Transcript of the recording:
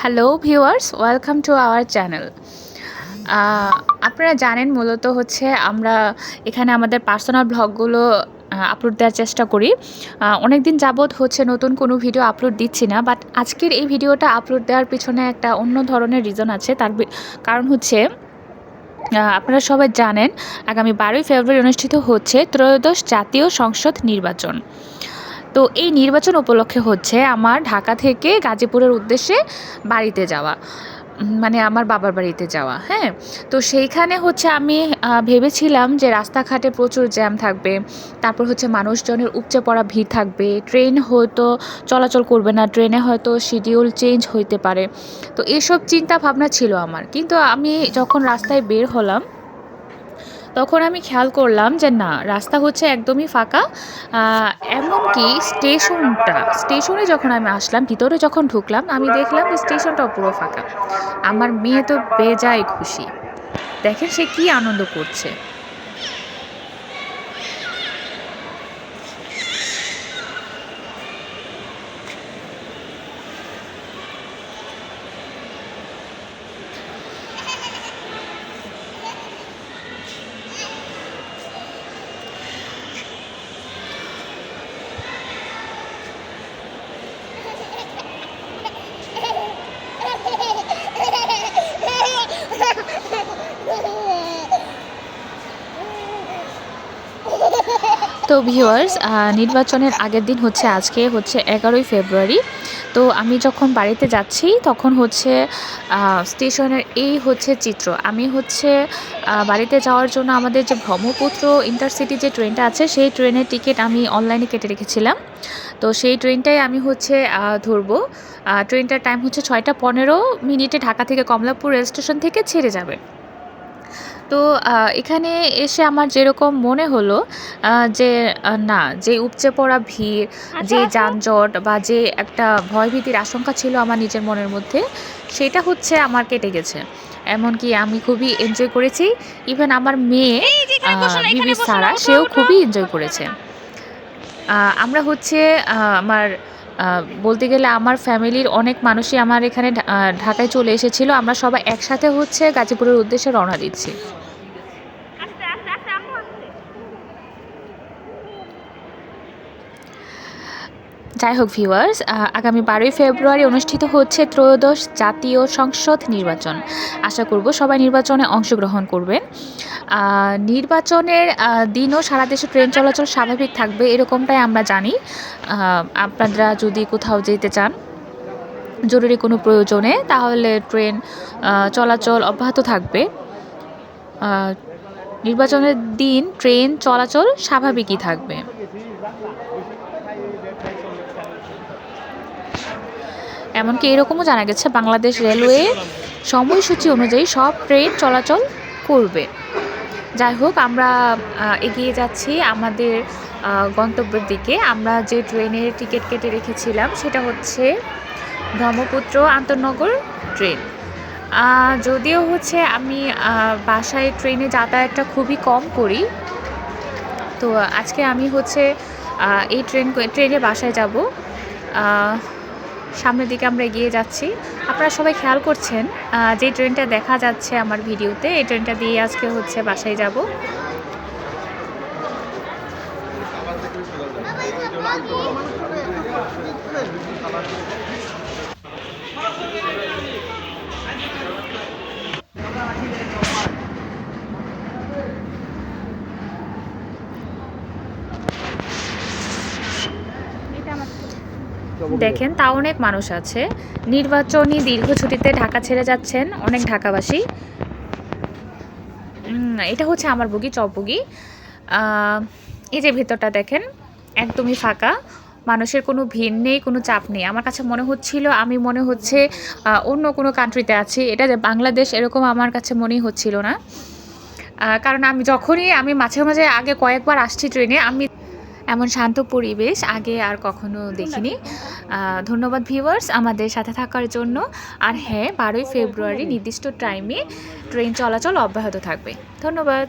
Hello viewers welcome to our channel আপনারা জানেন মূলত হচ্ছে আমরা এখানে আমাদের পার্সোনাল ব্লগগুলো আপলোড দেওয়ার চেষ্টা করি। অনেক দিন যাবৎ হচ্ছে নতুন কোনো ভিডিও আপলোড দিচ্ছি না বাট আজকের এই ভিডিওটা আপলোড দেওয়ার পিছনে একটা অন্য ধরনের রিজন আছে। তার কারণ হচ্ছে আপনারা সবাই জানেন, আগামী বারোই ফেব্রুয়ারি অনুষ্ঠিত হচ্ছে ত্রয়োদশ জাতীয় সংসদ নির্বাচন। তো এই নির্বাচন উপলক্ষে হচ্ছে আমার ঢাকা থেকে গাজীপুরের উদ্দেশ্যে বাড়িতে যাওয়া মানে আমার বাবার বাড়িতে যাওয়া হ্যাঁ? তো সেইখানে হচ্ছে আমি ভেবেছিলাম যে রাস্তাঘাটে প্রচুর জ্যাম থাকবে, তারপর হচ্ছে মানুষজনের উপচে পড়া ভিড় থাকবে, ট্রেন হয়তো চলাচল করবে না, ট্রেনে হয়তো শিডিউল চেঞ্জ হইতে পারে। তো এসব চিন্তা ভাবনা ছিল আমার, কিন্তু আমি যখন রাস্তায় বের হলাম তখন আমি খেয়াল করলাম যে না, রাস্তা হচ্ছে একদমই ফাঁকা। এমনকি স্টেশনটা, স্টেশনে যখন আমি আসলাম, ভিতরে যখন ঢুকলাম, আমি দেখলাম যে স্টেশনটাও পুরো ফাঁকা। আমার মেয়ে তো বেজায় খুশি। দেখেন সে কি আনন্দ করছে। তো ভিউয়ার্স নির্বাচনের আগের দিন হচ্ছে আজকে হচ্ছে এগারোই ফেব্রুয়ারি। তো আমি যখন বাড়িতে যাচ্ছি, তখন হচ্ছে স্টেশনের এই হচ্ছে চিত্র। আমি হচ্ছে বাড়িতে যাওয়ার জন্য আমাদের যে ব্রহ্মপুত্র ইন্টারসিটি যে ট্রেনটা আছে, সেই ট্রেনের টিকিট আমি অনলাইনে কেটে রেখেছিলাম। তো সেই ট্রেনটাই আমি হচ্ছে ধরবো। ট্রেনটার টাইম হচ্ছে ছয়টা পনেরো মিনিটে ঢাকা থেকে কমলাপুর রেল স্টেশন থেকে ছেড়ে যাবে। তো এখানে এসে আমার যেরকম মনে হলো যে না যে উপচে পড়া ভিড় যে যানজট বা যে একটা ভয়ভীতির আশঙ্কা ছিল আমার নিজের মনের মধ্যে সেটা হচ্ছে আমার কেটে গেছে। এমনকি আমি খুবই এনজয় করেছি। ইভেন আমার মেয়ে বিবি সারা সেও খুবই এনজয় করেছে। আমরা হচ্ছে আমার বলতে গেলে আমার ফ্যামিলির অনেক মানুষই আমার এখানে ঢাকায় চলে এসেছিল। আমরা সবাই একসাথে হচ্ছে গাজীপুরের উদ্দেশ্যে রওনা দিচ্ছি। যাই হোক ভিউয়ার্স আগামী বারোই ফেব্রুয়ারি অনুষ্ঠিত হচ্ছে ত্রয়োদশ জাতীয় সংসদ নির্বাচন। আশা করব সবাই নির্বাচনে অংশগ্রহণ করবেন। নির্বাচনের দিনও সারা দেশে ট্রেন চলাচল স্বাভাবিক থাকবে এরকমটাই আমরা জানি। আপনারা যদি কোথাও যেতে চান জরুরি কোনো প্রয়োজনে, তাহলে ট্রেন চলাচল অব্যাহত থাকবে। নির্বাচনের দিন ট্রেন চলাচল স্বাভাবিকই থাকবে। এমনকি এরকমও জানা গেছে, বাংলাদেশ রেলওয়ে সময়সূচি অনুযায়ী সব ট্রেন চলাচল করবে। যাই হোক, আমরা এগিয়ে যাচ্ছি আমাদের গন্তব্যের দিকে। আমরা যে ট্রেনের টিকিট কেটে রেখেছিলাম, সেটা হচ্ছে ব্রহ্মপুত্র আন্তনগর ট্রেন। যদিও হচ্ছে আমি বাসায় ট্রেনে যাতায়াতটা খুবই কম করি, তো আজকে আমি হচ্ছে এই ট্রেন ট্রেনে বাসায় যাব। সামনের দিকে আমরা এগিয়ে যাচ্ছি। আপনারা সবাই খেয়াল করছেন যে ট্রেনটা দেখা যাচ্ছে আমার ভিডিওতে, এই ট্রেনটা দিয়ে আজকে হচ্ছে বাসায় যাব। দেখেন তা অনেক মানুষ আছে। নির্বাচনী দীর্ঘ ছুটিতে ঢাকা ছেড়ে যাচ্ছেন অনেক ঢাকাবাসী। এটা হচ্ছে আমার বগি চপ বগি আহ, এই যে ভেতরটা দেখেন একদমই ফাঁকা। মানুষের কোনো ভিড় নেই কোনো চাপ নেই। আমার কাছে মনে হচ্ছিল আমি মনে হচ্ছে অন্য কোনো কান্ট্রিতে আছি। এটা যে বাংলাদেশ এরকম আমার কাছে মনেই হচ্ছিল না। কারণ আমি যখনই আমি মাঝে মাঝে আগে কয়েকবার আসছি ট্রেনে আমি এমন শান্ত পরিবেশ আগে আর কখনো দেখিনি। ধন্যবাদ ভিউয়ার্স আমাদের সাথে থাকার জন্য। আর হ্যাঁ বারোই ফেব্রুয়ারি নির্দিষ্ট টাইমে ট্রেন চলাচল অব্যাহত থাকবে। ধন্যবাদ।